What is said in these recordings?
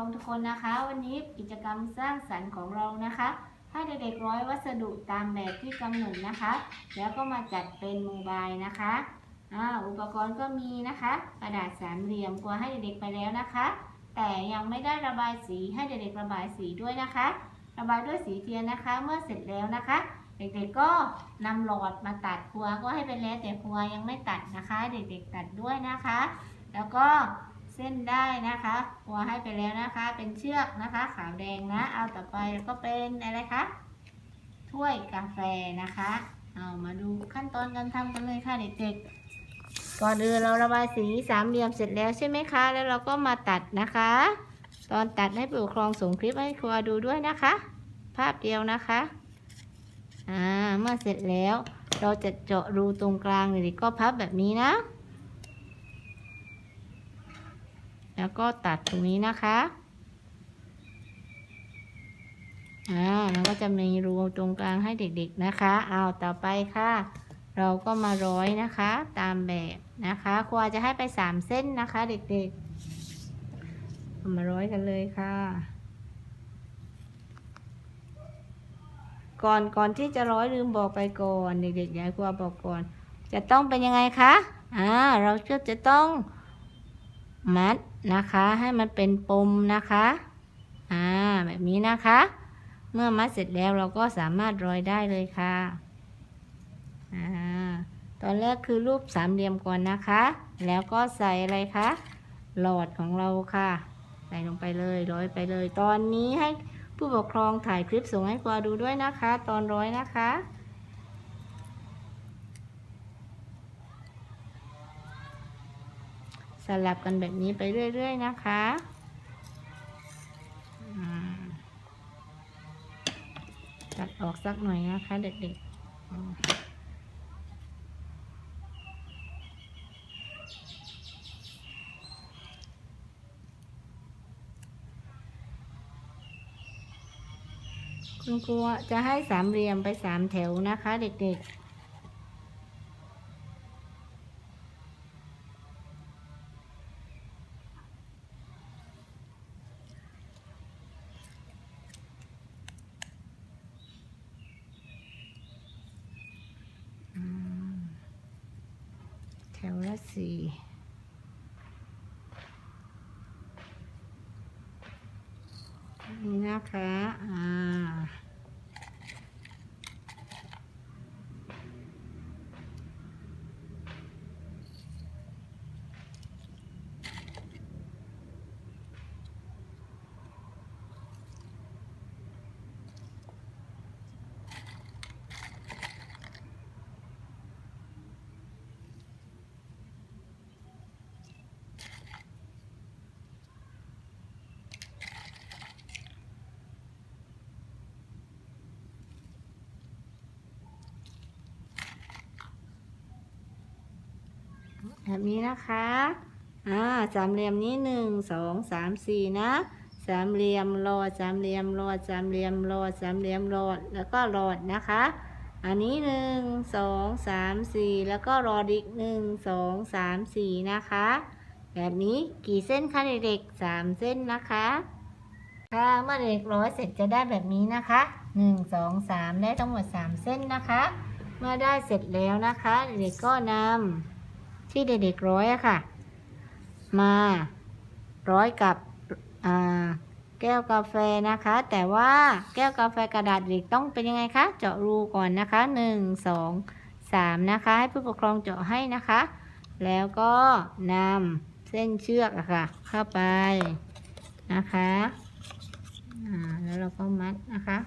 องทุกคนนะคะ วันนี้กิจกรรมสร้างสรรค์ของเรานะคะ ให้เด็กๆร้อยวัสดุตามแบบที่กำหนดนะคะ แล้วก็มาจัดเป็นโมบายนะคะอุปกรณ์ก็มีนะคะ กระดาษสามเหลี่ยมกลัวให้เด็กๆไปแล้วนะคะ แต่ยังไม่ได้ระบายสีให้เด็กๆระบายสีด้วยนะคะ ระบายด้วยสีเทียนนะคะ เมื่อเสร็จแล้วนะคะ เด็กๆก็นำหลอดมาตัดครัวก็ให้ไปแล้วแต่ครัวยังไม่ตัดนะคะ เด็กๆตัดด้วยนะคะ แล้วก็ ส้นได้นะคะครัวให้ไปแล้วนะคะ เป็นเชือกนะคะ ขาวแดงนะ เอาต่อไปแล้วก็เป็นอะไรคะถ้วยกาแฟนะคะ เอามาดูขั้นตอนการทำกันเลยค่ะเด็กๆ ก่อนอื่นเราระบายสีสามเหลี่ยมเสร็จแล้วใช่ไหมคะ แล้วเราก็มาตัดนะคะ ตอนตัดให้ผู้ปกครองส่งคลิปให้ครัวดูด้วยนะคะ ภาพเดียวนะคะ อ่า เมื่อเสร็จแล้ว เราจะเจาะรูตรงกลางเลยก็พับแบบนี้นะ แล้วก็ตัดตรงนี้นะคะอ่าแล้วก็จะมีรูตรงกลางให้เด็กๆนะคะเอาต่อไปค่ะ เราก็มาร้อยนะคะ ตามแบบนะคะครูจะให้ไปสามเส้นนะคะ เด็กๆ มาร้อยกันเลยค่ะ ก่อนก่อนที่จะร้อยลืมบอกไปก่อนเด็กๆยายครูบอกก่อน จะต้องเป็นยังไงคะอ่าเราก็จะต้องมัด นะคะ ให้มันเป็นปมนะคะอ่าแบบนี้นะคะ เมื่อมัดเสร็จแล้วเราก็สามารถร้อยได้เลยค่ะอ่าตอนแรกคือรูปสามเหลี่ยมก่อนนะคะ แล้วก็ใส่อะไรคะหลอดของเราค่ะ ใส่ลงไปเลยร้อยไปเลย ตอนนี้ให้ผู้ปกครองถ่ายคลิปส่งให้กวาดูด้วยนะคะ ตอนร้อยนะคะ ลับกันแบบนี้ไปเรื่อยๆนะคะตัดออกสักหน่อยนะคะเด็กๆคุณครูจะให้สามเหลี่ยมไปสามแถวนะคะ เด็กๆ ถวละสี่นี่นะคะอ่า แบบนี้นะคะอ่าสามเหลี่ยมนี้หนึ่งสองสามสี่นะสามเหลี่ยมรอดสามเหลี่ยมรอดสามเหลี่ยมรอดสามเหลี่ยมรอดแล้วก็รอดนะคะ อันนี้หนึ่งสองสามสี่แล้วก็รอดอีกหนึ่งสองสามสี่นะคะ แบบนี้กี่เส้นคะเด็กๆสามเส้นนะคะค่ะเมื่อเด็กร้อยเสร็จจะได้แบบนี้นะคะหนึ่งสองสามได้ทั้งหมดสามเส้นนะคะ เมื่อได้เสร็จแล้วนะคะ เด็กก็นำ ที่เด็กๆร้อยอะค่ะ มาร้อยกับแก้วกาแฟนะคะ แต่ว่าแก้วกาแฟกระดาษเด็กต้องเป็นยังไงคะเจาะรูก่อนนะคะหนึ่งสองสามนะคะ ให้ผู้ปกครองเจาะให้นะคะ แล้วก็นำเส้นเชือกอะค่ะ เข้าไปนะคะแล้วเราก็มัดนะคะ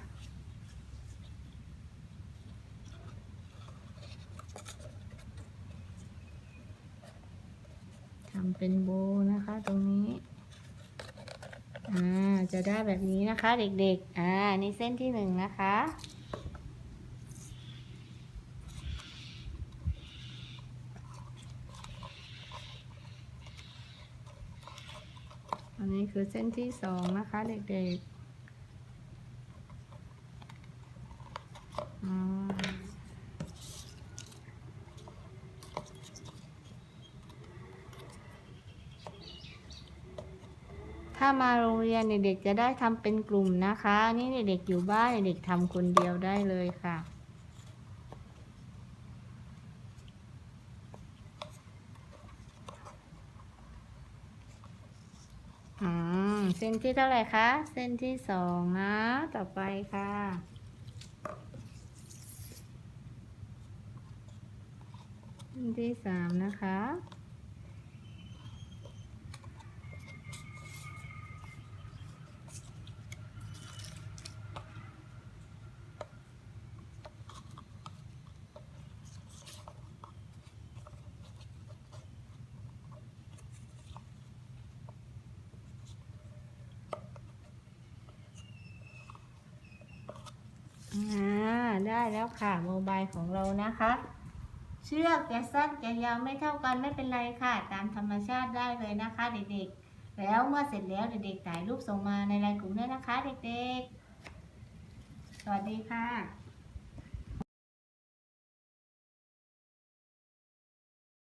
ำเป็นโบนะคะตรงนี้อ่าจะได้แบบนี้นะคะเด็กๆ อ่านี่เส้นที่หนึ่งนะคะ อันนี้คือเส้นที่สองนะคะเด็กๆอ่า ถ้ามาโรงเรียนเด็กๆจะได้ทำเป็นกลุ่มนะคะ นี่เด็กๆอยู่บ้านเด็กๆทำคนเดียวได้เลยค่ะเส้นที่เท่าไหร่คะ เส้นที่สองนะ ต่อไปค่ะ เส้นที่สามนะคะ อ่าได้แล้วค่ะโมบายของเรานะคะ เชือกจะสั้นจะยาวไม่เท่ากันไม่เป็นไรค่ะ ตามธรรมชาติได้เลยนะคะ เด็กๆ แล้วเมื่อเสร็จแล้วเด็กๆถ่ายรูปส่งมาในไลน์กลุ่มด้วยนะคะ เด็กๆ สวัสดีค่ะ